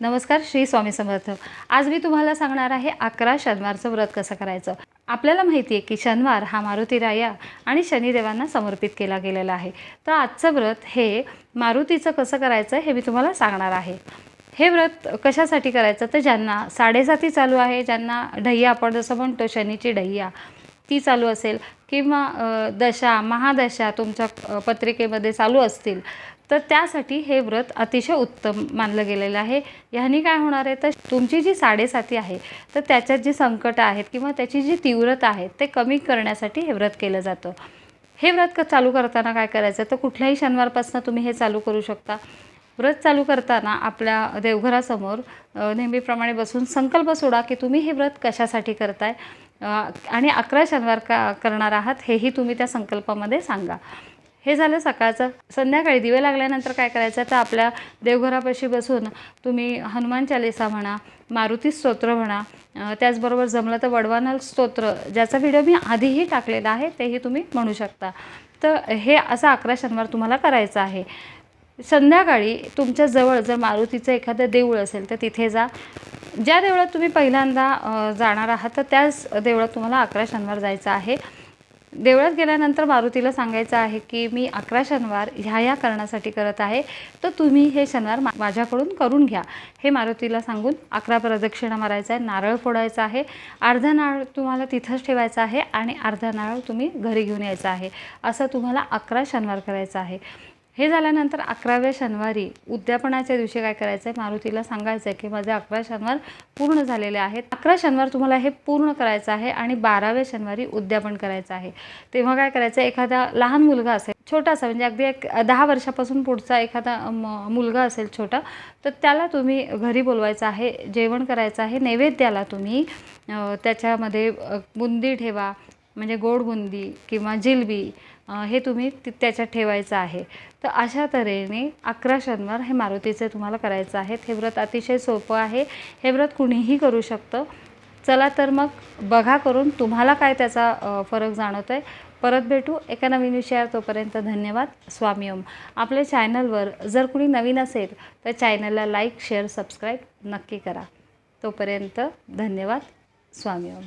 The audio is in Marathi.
नमस्कार श्री स्वामी समर्थ. आज मी तुम्हाला सांगणार आहे अकरा शनिवारचं व्रत कसं करायचं. आपल्याला माहिती आहे की शनिवार हा मारुती राया आणि शनिदेवांना समर्पित केला गेलेला आहे. तर आजचं व्रत हे मारुतीचं कसं करायचं हे मी तुम्हाला सांगणार आहे. हे व्रत कशासाठी करायचं? तर ज्यांना साडेसाती चालू आहे ज्यांना ढय्या आपण जसं म्हणतो शनीची ढय्या ती चालू असेल किंवा दशा महादशा तुमच्या पत्रिकेमध्ये चालू असतील तर त्यासाठी हे व्रत अतिशय उत्तम मानलं गेलेलं आहे. ह्यानी काय होणार आहे? तर तुमची जी साडेसाती आहे तर त्याच्यात जी संकटं आहेत किंवा त्याची जी तीव्रता आहे ते कमी करण्यासाठी हे व्रत केलं जातं. हे व्रत क चालू करताना काय करायचं? तर कुठल्याही शनिवारपासून तुम्ही हे चालू करू शकता. व्रत चालू करताना आपल्या देवघरासमोर नेहमीप्रमाणे बसून संकल्प सोडा की तुम्ही हे व्रत कशासाठी करताय? आणि अकरा शनिवार का करणार आहात हेही तुम्ही त्या संकल्पामध्ये सांगा. हे झालं सकाळचं. संध्याकाळी दिवे लागल्यानंतर काय करायचं? तर आपल्या देवघरापाशी बसून तुम्ही हनुमान चालिसा म्हणा मारुती स्तोत्र म्हणा त्याचबरोबर जमलं तर वडवानल स्तोत्र ज्याचा व्हिडिओ मी आधीही टाकलेला आहे तेही तुम्ही म्हणू शकता. तर हे असं अकरा शनिवार तुम्हाला करायचं आहे. संध्याकाळी तुमच्या जवळ जर मारुतीचं एखादं देऊळ असेल तर तिथे जा. ज्या देवळात तुम्ही पहिल्यांदा जाणार आहात तर त्याच देवळात तुम्हाला अकरा शनिवार जायचं आहे. देवळात गेल्यानंतर मारुतीला सांगायचं आहे की मी अकरा शनिवार ह्या ह्या कारणासाठी करत आहे तर तुम्ही हे शनिवार मा माझ्याकडून करून घ्या. हे मारुतीला सांगून अकरा प्रदक्षिणा मारायचा आहे नारळ फोडायचा आहे अर्धा नारळ तुम्हाला तिथंच ठेवायचा आहे आणि अर्धा नारळ तुम्ही घरी घेऊन यायचा आहे. असं तुम्हाला अकरा शनिवार करायचं आहे. हे झाल्यानंतर अकराव्या शनिवारी उद्यापनाच्या दिवशी काय करायचं आहे मारुतीला सांगायचं आहे की माझे अकरा शनिवार पूर्ण झालेले आहेत. अकरा शनिवार तुम्हाला हे पूर्ण करायचं आहे आणि बाराव्या शनिवारी उद्यापन करायचं आहे. तेव्हा काय करायचं आहे एखादा लहान मुलगा असेल छोटासा म्हणजे अगदी एक दहा वर्षापासून पुढचा एखादा म- मुलगा असेल छोटा तर त्याला तुम्ही घरी बोलवायचं आहे जेवण करायचं आहे नैवेद्याला तुम्ही त्याच्यामध्ये बुंदी ठेवा म्हणजे गोड बुंदी किंवा जिलबी हे तुम्ही ति- त्याच्यात ठेवायचं आहे. तर अशा तऱ्हेने अकरा शनिवार हे मारुतीचे तुम्हाला करायचं आहे हे व्रत अतिशय सोपं आहे. हे व्रत कुणीही करू शकतं. चला तर मग बघा करून तुम्हाला काय त्याचा फरक जाणवतो आहे परत भेटू एका नवीन विषयावर. तोपर्यंत धन्यवाद. स्वामी ओम. आपल्या चॅनलवर जर कुणी नवीन असेल तर चॅनलला लाईक शेअर सबस्क्राईब नक्की करा. तोपर्यंत धन्यवाद. स्वामी ओम.